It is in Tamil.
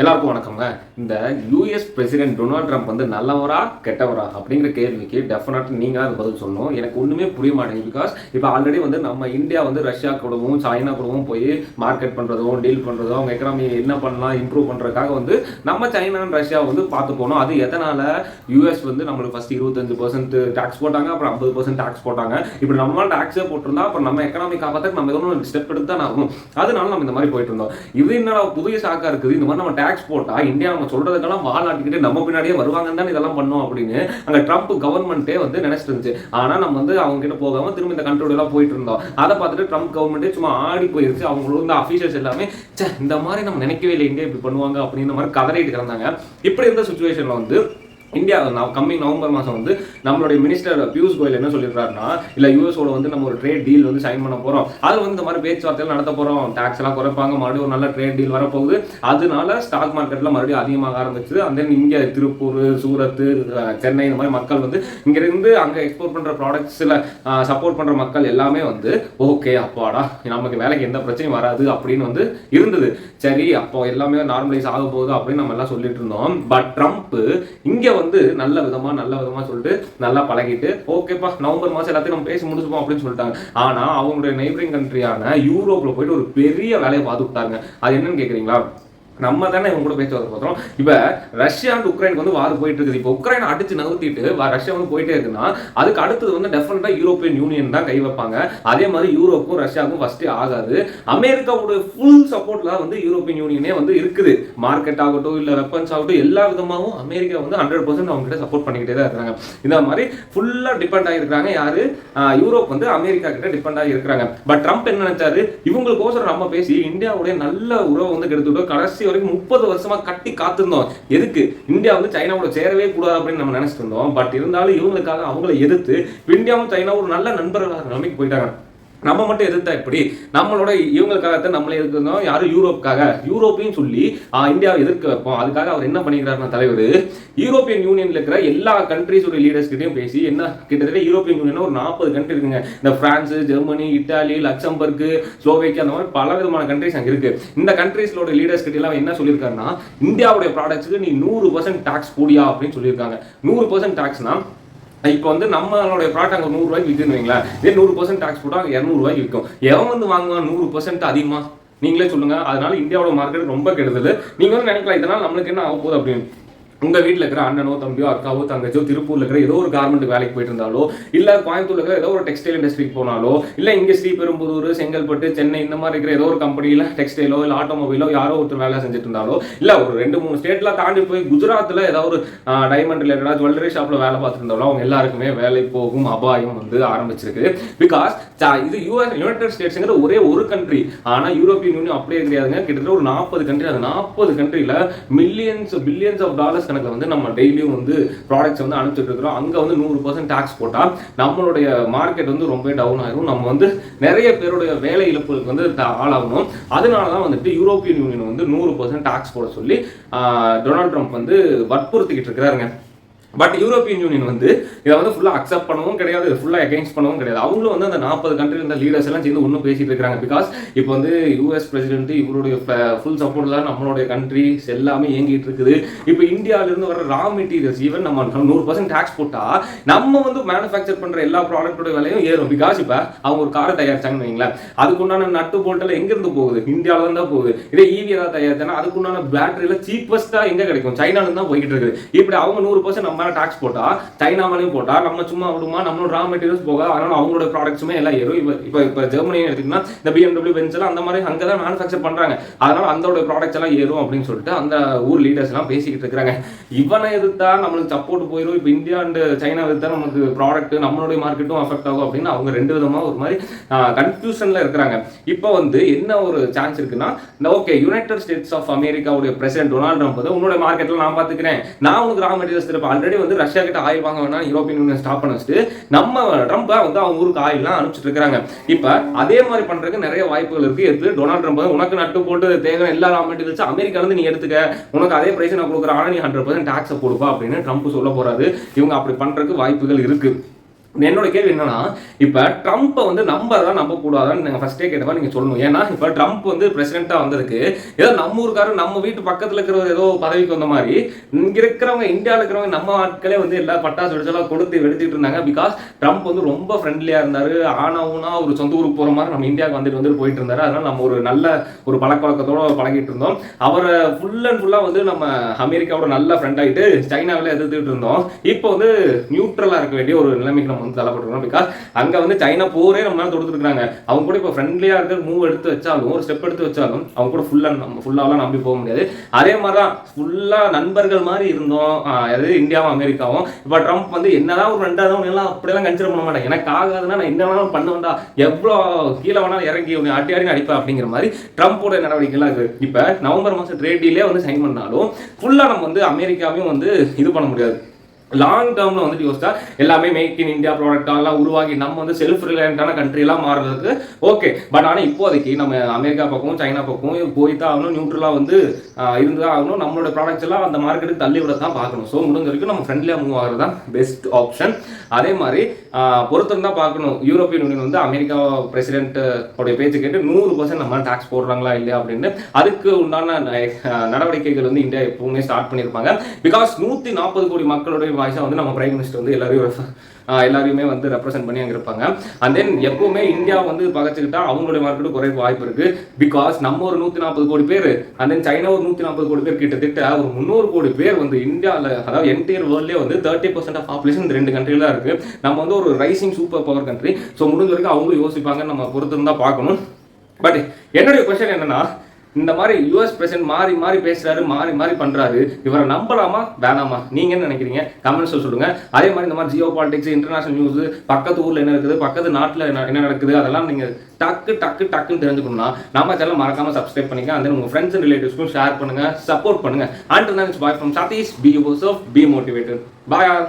எல்லாருக்கும் வணக்கங்க இந்த யூஎஸ் பிரசிடென்ட் டொனால்ட் ட்ரம்ப் வந்து நல்லவரா கெட்டவரா அப்படிங்கிற கேள்விக்கு டெஃபினட் நீங்கள் தான் பதில் சொல்லணும். எனக்கு ஒன்றுமே புரிய மாட்டேங்குது பிகாஸ் இப்போ ஆல்ரெடி வந்து நம்ம இந்தியா வந்து ரஷ்யா கூடவும் சைனா கூடவும் போய் மார்க்கெட் பண்ணுறதும் டீல் பண்ணுறதும் அவங்க எக்கனாமி என்ன பண்ணலாம் இம்ப்ரூவ் பண்ணுறதுக்காக வந்து நம்ம சைனா ரஷ்யா வந்து பார்த்து போனோம் அது எதனால் யூஎஸ் வந்து நம்மளுக்கு ஃபஸ்ட் இருபத்தஞ்சு பர்சன்ட் டேக்ஸ் போட்டாங்க அப்புறம் ஐம்பது பர்சன்ட் டேக்ஸ் போட்டாங்க. இப்படி நம்ம டேக்ஸே போட்டிருந்தா அப்புறம் நம்ம எக்கனாமி காப்பாற்ற நம்ம எதுவும் ஸ்டெப் எடுத்து தான் ஆகும் அதனால நம்ம இந்த மாதிரி போயிட்டு இருந்தோம். இது என்ன புதிய சாக்கா இருக்குது? இந்த மாதிரி நம்ம டேக்ஸ் டேக்ஸ் போட்டால் இந்தியா அவங்க சொல்கிறதுக்கெல்லாம் வாழாட்டிக்கிட்டு நம்ம பின்னாடியே வருவாங்கன்னு தான் இதெல்லாம் பண்ணோம் அப்படின்னு அங்கே ட்ரம்ப் கவர்மெண்ட்டே வந்து நினைச்சிட்டு இருந்துச்சு நம்ம வந்து அவங்க கிட்ட போகாமல் திரும்ப இந்த கண்ட்ரோல் போயிட்டு இருந்தோம். அதை பார்த்துட்டு ட்ரம்ப் கவர்மெண்ட்டே சும்மா ஆடி போயிருச்சு. அவங்களும் இந்த அஃபீஷியல்ஸ் எல்லாமே ச்சே இந்த மாதிரி நம்ம நினைக்கவே இல்லை எங்க இப்படி பண்ணுவாங்க அப்படின்ற மாதிரி கதறிட்டு கிடந்தாங்க. இப்படி இருந்த சுச்சுவேஷனில் வந்து இந்தியா கம்மிங் நவம்பர் மாதம் வந்து நம்மளுடைய மினிஸ்டர் பியூஷ் கோயல் என்ன சொல்லியிருக்காருன்னா இல்லை யூஎஸோட வந்து நம்ம ஒரு ட்ரேட் டீல் வந்து சைன் பண்ண போகிறோம் அது வந்து இந்த மாதிரி பேச்சுவார்த்தைகள் நடத்த போகிறோம் டேக்ஸ் எல்லாம் குறைப்பாங்க. மறுபடியும் ஒரு நல்ல ட்ரேட் டீல் வரப்போகுது. அதனால ஸ்டாக் மார்க்கெட்டில் மறுபடியும் அதிகமாக ஆரம்பிச்சு அந்த இங்கே திருப்பூர் சூரத் சென்னை இந்த மாதிரி மக்கள் வந்து இங்கேருந்து அங்கே எக்ஸ்போர்ட் பண்ணுற ப்ராடக்ட்ஸில் சப்போர்ட் பண்ணுற மக்கள் எல்லாமே வந்து ஓகே அப்பாடா நமக்கு வேலைக்கு எந்த பிரச்சனையும் வராது அப்படின்னு வந்து இருந்தது. சரி அப்போ எல்லாமே நார்மலைஸ் ஆக போகுது அப்படின்னு நம்ம எல்லாம் சொல்லிட்டு இருந்தோம். பட் ட்ரம்ப் இங்கே வந்து நல்ல விதமா நல்ல விதமா சொல்லிட்டு நல்லா பழகிட்டு ஓகேப்பா நவம்பர் மாசம் எல்லாத்தையும் நம்ம பேசி முடிச்சுப்போம் அப்படின்னு சொல்லிட்டாங்க. ஆனா அவங்களுடைய நெய்பரிங் கண்ட்ரியான யூரோப்ல போயிட்டு ஒரு பெரிய வேலையை பார்த்து விட்டாங்க. அது என்னன்னு கேக்குறீங்களா? நம்ம தானே இவங்க கூட பேச்சு வர இப்போ ரஷ்யா அண்ட் உக்ரைனுக்கு வந்து வார் போயிட்டு இருக்குது இப்போ உக்ரைனை அடிச்சு நகர்த்திட்டு வா- ரஷ்யா வந்து போயிட்டே இருக்குன்னா அதுக்கு அடுத்தது வந்து டெஃபினட்டாக யூரோப்பியன் யூனியன் தான் கை வைப்பாங்க. அதே மாதிரி யூரோப்பும் ரஷ்யாவுக்கும் ஃபஸ்ட்டே ஆகாது. அமெரிக்காவோட ஃபுல் சப்போர்ட்லாம் வந்து யூரோப்பியன் யூனியனே வந்து இருக்குது. மார்க்கெட் ஆகட்டும் இல்லை வெப்பன்ஸ் ஆகட்டும் எல்லா விதமாகவும் அமெரிக்கா வந்து ஹண்ட்ரட் பர்சன்ட் அவங்க கிட்ட சப்போர்ட் பண்ணிக்கிட்டே தான் இருக்காங்க. இந்த மாதிரி ஃபுல்லாக டிபெண்ட் ஆகிருக்காங்க யாரு? யூரோப் வந்து அமெரிக்கா கிட்ட டிபெண்ட் ஆகி இருக்கிறாங்க பட் ட்ரம்ப் என்ன நினைச்சாரு? இவங்களுக்கோசரம் நம்ம பேசி இந்தியாவுடைய நல்ல உறவை வந்து கெடுத்துட்டோம் கடைசி வரைக்கும் முப்பது வருஷமா கட்டி காத்திருந்தோம். எதுக்கு? இந்தியா வந்து சைனாவோட சேரவே கூடாது அப்படின்னு நம்ம நினைச்சிட்டு இருந்தோம். பட் இருந்தாலும் இவங்களுக்காக அவங்கள எதிர்த்து இந்தியாவும் சைனாவும் ஒரு நல்ல நண்பர்களாக நிலைமைக்கு போயிட்டாங்க. நம்ம மட்டும் எதிர்த்தா எப்படி? நம்மளோட இவங்களுக்காகத்தான் நம்மளே எதிர்க்கிறோம் யாரும் யூரோப்புக்காக. யூரோப்பையும் சொல்லி இந்தியாவை எதிர்க்க வைப்போம். அதுக்காக அவர் என்ன பண்ணிக்கிறாருன்னா தலைவர் யூரோப்பியன் யூனியன்ல இருக்கிற எல்லா கண்ட்ரிஸோட லீடர்ஸ் கிட்டையும் பேசி என்ன கிட்டத்தட்ட யூரோப்பியன் யூனியன் ஒரு நாற்பது கண்ட்ரி இருக்குங்க. இந்த France Germany Italy Luxembourg Slovakia அந்த மாதிரி பல விதமான கண்ட்ரிஸ் அங்கே இருக்கு. இந்த கண்ட்ரிஸோட லீடர்ஸ் கிட்ட எல்லாம் என்ன சொல்லியிருக்காருன்னா இந்தியாவுடைய ப்ராடக்ட்ஸ்க்கு நீ நூறு பர்சன்ட் டாக்ஸ் போடியா? அப்படின்னு சொல்லியிருக்காங்க. நூறு பர்சன்ட் டாக்ஸ்னா இப்போ வந்து நம்மளுடைய ப்ராடக்ட் அங்கே நூறுரூவாய்க்கு விற்குன்னு வைங்களேன். இதே நூறு பர்சன்ட் டாக்ஸ் போட்டால் அங்கே இரநூறுவாய்க்கு விற்கும் எவன் வந்து வாங்குவான்? நூறு பர்சன்ட் அதிகமாக நீங்களே சொல்லுங்க. அதனால இந்தியாவோட மார்க்கெட் ரொம்ப கெடுதல். நீங்கள் வந்து நினைக்கலாம் இதனால் நம்மளுக்கு என்ன ஆகும் போகுது அப்படின்னு. உங்க வீட்டில் இருக்கிற அண்ணனோ தம்பியோ அக்காவோ தங்கச்சோ திருப்பூர்ல இருக்கிற ஏதோ ஒரு கார்மெண்ட் வேலைக்கு போயிட்டு இருந்தாலோ இல்லை கோயம்புத்தூர்ல இருக்கிற ஏதோ ஒரு டெக்ஸ்டைல் இண்டஸ்ட்ரிக்கு போனாலோ இல்லை இங்கே ஸ்ரீபெரும்புதூர் செங்கல்பட்டு சென்னை இந்த மாதிரி இருக்கிற ஏதோ ஒரு கம்பெனியில டெக்ஸ்டைலோ இல்லை ஆட்டோமொபைலோ யாரோ ஒருத்தர் வேலை செஞ்சுட்டு இருந்தாலோ இல்லை ஒரு ரெண்டு மூணு ஸ்டேட்ல தாண்டி போய் குஜராத்தில் ஏதாவது ஒரு டைமண்ட் ரிலேட்டடா ஜுவல்லரி ஷாப்ல வேலை பார்த்துட்டு இருந்தாலும் அவங்க எல்லாருக்குமே வேலை போகும் அபாயம் வந்து ஆரம்பிச்சிருக்கு. பிகாஸ் இது யூஎஸ் யுனைடெட் ஸ்டேட்ஸ்ங்கிற ஒரே ஒரு கண்ட்ரி ஆனால் யூரோப்பியன் யூனியன் அப்படியே கிடையாதுங்க. கிட்டத்தட்ட ஒரு நாற்பது கண்ட்ரி அந்த நாற்பது கண்ட்ரியில் மில்லியன்ஸ் பில்லியன்ஸ் ஆஃப் டாலர்ஸ் கணக்கில் வந்து நம்ம டெய்லியும் வந்து ப்ராடக்ட்ஸ் வந்து அனுப்பிச்சிட்டு இருக்கிறோம். அங்கே வந்து நூறு பர்சன்ட் டாக்ஸ் போட்டால் நம்மளுடைய மார்க்கெட் வந்து ரொம்ப டவுன் ஆயிரும். நம்ம வந்து நிறைய பேருடைய வேலை இழப்புகளுக்கு வந்து ஆளாகணும். அதனால தான் வந்துட்டு யூரோப்பியன் யூனியன் வந்து நூறு பர்சன்ட் டேக்ஸ் போட சொல்லி டொனால்ட் ட்ரம்ப் வந்து வற்புறுத்திக்கிட்டு இருக்கிறாருங்க. பட் யூரோப்பியன் யூனியன் வந்து இதை வந்து ஃபுல்லாக அக்செப்ட் பண்ணவும் கிடையாது ஃபுல்லாக அகைன்ஸ்ட் பண்ணவும் கிடையாது. அவங்களும் வந்து அந்த நாற்பது கண்ட்ரி இருந்த லீடர்ஸ் எல்லாம் சேர்ந்து ஒன்றும் பேசிட்டு இருக்காங்க பிகாஸ் இப்போ வந்து யூஎஸ் பிரசிடென்ட் இவருடைய ஃபுல் சப்போர்ட்டில் தான் நம்மளுடைய கண்ட்ரிஸ் எல்லாமே இயங்கிட்டு இருக்குது. இப்போ இந்தியாவிலிருந்து வர ரா மெட்டீரியல்ஸ் ஈவன் நம்ம நூறு பர்சன்ட் டேக்ஸ் போட்டால் நம்ம வந்து மேனுஃபேக்சர் பண்ணுற எல்லா ப்ராடக்ட்டோட விலையும் ஏறும். பிகாஸ் இப்போ அவங்க ஒரு காரை தயாரிச்சாங்கன்னு வைங்களேன். அதுக்குண்டான நட்டு போல்ட்டில் எங்கேருந்து போகுது? இந்தியாவில தான் போகுது. இதே ஈவி ஏதாவது தயாரிச்சானா அதுக்குண்டான பேட்டரியில் சீப்பஸ்ட்டாக எங்கே கிடைக்கும்? சைனாலேருந்து தான் போய்கிட்டு இருக்குது. இப்படி அவங்க நூறு பர்சன்ட் நம்ம மேலே டாக்ஸ் போட்டால் சைனா மேலேயும் நம்ம சும்மா விடுமா நம்மளோட ரா மெட்டீரியல்ஸ் போக அதனால அவங்களோட ப்ராடக்ட்ஸுமே எல்லாம் ஏறும். இப்போ இப்போ இப்போ ஜெர்மனி எடுத்திங்கன்னா இந்த பிஎம்டபிள்யூ பென்ஸ் எல்லாம் அந்த மாதிரி அங்கே தான் மேனுஃபேக்சர் பண்ணுறாங்க அதனால அந்தோட ப்ராடக்ட்ஸ் எல்லாம் ஏறும் அப்படின்னு சொல்லிட்டு அந்த ஊர் லீடர்ஸ் எல்லாம் பேசிக்கிட்டு இருக்கிறாங்க. இவனை எதிர்த்தா நம்மளுக்கு சப்போர்ட் போயிடும் இப்போ இந்தியா அண்ட் சைனா எதிர்த்தா நமக்கு ப்ராடக்ட் நம்மளுடைய மார்க்கெட்டும் அஃபெக்ட் ஆகும் அப்படின்னு அவங்க ரெண்டு விதமாக ஒரு மாதிரி கன்ஃபியூஷனில் இருக்கிறாங்க. இப்போ வந்து என்ன ஒரு சான்ஸ் இருக்குன்னா ஓகே யுனைடெட் ஸ்டேட்ஸ் ஆஃப் அமெரிக்காவுடைய பிரசிடென்ட் டொனால்ட் ட்ரம்ப் வந்து உன்னோட மார்க்கெட்டில் நான் பார்த்துக்கிறேன். நான் உனக்கு ரா மெட்டீரியல்ஸ் திருப்பேன் ஆல்ரெடி வந்து ரஷ்யா கிட்ட ஆயில் வாங்க வேணாம் யூரோப்பியன் யூனியன் ஸ்டாப் பண்ண வச்சுட்டு நம்ம ட்ரம்ப்பை வந்து அவங்க ஊருக்கு ஆயில்லாம் அனுப்பிச்சிட்டு இருக்காங்க இப்போ அதே மாதிரி பண்றதுக்கு நிறைய வாய்ப்புகள் இருக்கு. எடுத்து டொனால்ட் ட்ரம்ப் வந்து உனக்கு நட்டு போட்டு தேங்காய் எல்லா ரா மெட்டீரியல்ஸ் அமெரிக்கால இருந்து நீ எடுத்துக்க. உனக்கு அதே பிரைஸ் நான் கொடுக்குறேன். ஆனால் நீ ஹண்ட்ரட் பர்சன்ட் டேக்ஸை கொடுப்பா அப்படின்னு ட்ரம்ப் சொல்ல போறாரு. இவங்க அப்படி பண்றதுக்கு வாய்ப்புகள் இருக்கு. என்னோட கேள்வி என்னன்னா இப்போ ட்ரம்ப்பை வந்து நம்பறதா நம்ப கூடாதான்னு நீங்கள் ஃபர்ஸ்டே கேட்டவா நீங்கள் சொல்லணும். ஏன்னா இப்போ ட்ரம்ப் வந்து பிரசிடென்ட்டாக வந்ததுக்கு ஏதோ நம்ம ஊருக்காரர் நம்ம வீட்டு பக்கத்தில் இருக்கிற ஏதோ பதவிக்கு வந்த மாதிரி இங்கே இருக்கிறவங்க இந்தியாவில் இருக்கிறவங்க நம்ம ஆட்களே வந்து எல்லா பட்டாசு வெடிச்செல்லாம் கொடுத்து வெடிச்சிட்டு இருந்தாங்க. பிகாஸ் ட்ரம்ப் வந்து ரொம்ப ஃப்ரெண்ட்லியாக இருந்தார். ஆனா ஒரு சொந்த ஊருக்கு போகிற மாதிரி நம்ம இந்தியாவுக்கு வந்துட்டு வந்துட்டு போயிட்டு இருந்தார். அதனால் நம்ம ஒரு நல்ல ஒரு பழக்க வழக்கத்தோடு பழகிட்டு இருந்தோம். அவரை ஃபுல் அண்ட் ஃபுல்லாக வந்து நம்ம அமெரிக்காவோட நல்ல ஃப்ரெண்ட் ஆகிட்டு சைனாவில் எதிர்த்துட்டு இருந்தோம். இப்போ வந்து நியூட்ரலாக இருக்க வேண்டிய ஒரு நிலைமைக்கு நம்ம வந்து தள்ளப்பட்டுருக்கோம் பிகாஸ் அங்கே வந்து சைனா போரே நம்ம நாள் தொடுத்துருக்காங்க அவங்க கூட இப்போ ஃப்ரெண்ட்லியாக இருக்கிற மூவ் எடுத்து வச்சாலும் ஒரு ஸ்டெப் எடுத்து வச்சாலும் அவங்க கூட ஃபுல்லாக நம்ம ஃபுல்லாகலாம் நம்பி போக முடியாது. அதே மாதிரி தான் ஃபுல்லாக நண்பர்கள் மாதிரி இருந்தோம். அதாவது இந்தியாவும் அமெரிக்காவும். இப்போ ட்ரம்ப் வந்து என்னதான் ஒரு ரெண்டாவது எல்லாம் அப்படியெல்லாம் கன்சிடர் பண்ண மாட்டேன். எனக்கு ஆகாதுன்னா நான் என்ன வேணாலும் பண்ண வேண்டாம் எவ்வளோ கீழே வேணாலும் இறங்கி உன்னை அடி அடி அடிப்பேன் அப்படிங்கிற மாதிரி ட்ரம்ப்போட நடவடிக்கைலாம் இருக்குது இப்போ நவம்பர் மாதம் ட்ரேட் டீலே வந்து சைன் பண்ணாலும் ஃபுல்லாக நம்ம வந்து அமெரிக்காவையும் வந்து இது பண்ண முடியாது. லாங் டேர்மில் வந்துட்டு யோசிச்சா எல்லாமே மேக் இன் இந்தியா ப்ராடக்டாலாம் உருவாகி நம்ம வந்து செல்ஃப் ரிலையண்டான கண்ட்ரிலாம் மாறுறதுக்கு ஓகே பட் ஆனால் இப்போதைக்கு நம்ம அமெரிக்கா பக்கம் சைனா பக்கம் போய் தான் ஆகணும். நியூட்ரலாக வந்து இருந்து தான் ஆகணும். நம்மளோட ப்ராடக்ட்ஸ் எல்லாம் அந்த மார்க்கெட்டுக்கு தள்ளி விட தான் பார்க்கணும். ஸோ முடிஞ்ச வரைக்கும் நம்ம ஃப்ரெண்ட்லியாக மூவ் ஆகிறது தான் பெஸ்ட் ஆப்ஷன் அதே மாதிரி பொறுத்தம் தான் பார்க்கணும். யூரோப்பியன் யூனியன் வந்து அமெரிக்கா பிரசிடென்ட் உடைய பேச்சு கேட்டு நூறு பர்சன்ட் நம்ம டேக்ஸ் போடுறாங்களா இல்லையா அப்படின்னு. அதுக்கு உண்டான நடவடிக்கைகள் வந்து இந்தியா எப்பவுமே ஸ்டார்ட் பண்ணியிருப்பாங்க. பிகாஸ் நூற்றி நாற்பது கோடி மக்களுடைய வாய்ஸாக வந்து நம்ம பிரைம் மினிஸ்டர் வந்து எல்லாரையும் எல்லாரையுமே வந்து ரெப்ரசென்ட் பண்ணி அங்கே இருப்பாங்க. அண்ட் தென் எப்பவுமே இந்தியா வந்து பகச்சுக்கிட்டா அவங்களுடைய மார்க்கெட்டு குறைய வாய்ப்பு இருக்கு. பிகாஸ் நம்ம ஒரு நூற்றி நாற்பது கோடி பேர் அண்ட் தென் சைனா ஒரு நூற்றி நாற்பது கோடி பேர் கிட்டத்தட்ட ஒரு முந்நூறு கோடி பேர் வந்து இந்தியாவில் அதாவது என்டையர் வேர்ல்ட்லேயே வந்து தேர்ட்டி பர்சன்ட் ஆஃப் பாப்புலேஷன் இந்த ரெண்டு கண்ட்ரியில் தான் இருக்கு. நம்ம வந்து ஒரு rising super power country so முடிஞ்ச வரைக்கும் அவங்களும் யோசிப்பாங்கன்னு நம்ம பொறுத்து இருந்தால் பார்க்கணும். பட் என்னுடைய கொஸ்டின் என்னன்னா இந்த மாதிரி யூஎஸ் பிரசிடென்ட் மாறி மாறி பேசுறாரு மாறி மாறி பண்றாரு. இவரை நம்பலாமா? வேணாமா? நீங்க என்ன நினைக்கிறீங்க? கமெண்ட்ஸ் சொல்லுங்க. அதே மாதிரி இந்த மாதிரி ஜியோ பாலிடிக்ஸ் இன்டர்நேஷனல் நியூஸ் பக்கத்து ஊர்ல என்ன இருக்குது பக்கத்து நாட்டுல என்ன என்ன நடக்குது அதெல்லாம் நீங்க டக்கு டக்கு டக்குன்னு தெரிஞ்சுக்கணும்னா நம்ம சேனல் மறக்காம சப்ஸ்கிரைப் பண்ணிக்க அந்த உங்க ஃப்ரெண்ட்ஸ் அண்ட் ரிலேட்டிவ்ஸ்க்கும் ஷேர் பண்ணுங்க சப்போர்ட் பண்ணுங்க. And bye from Satish B of B motivated boy R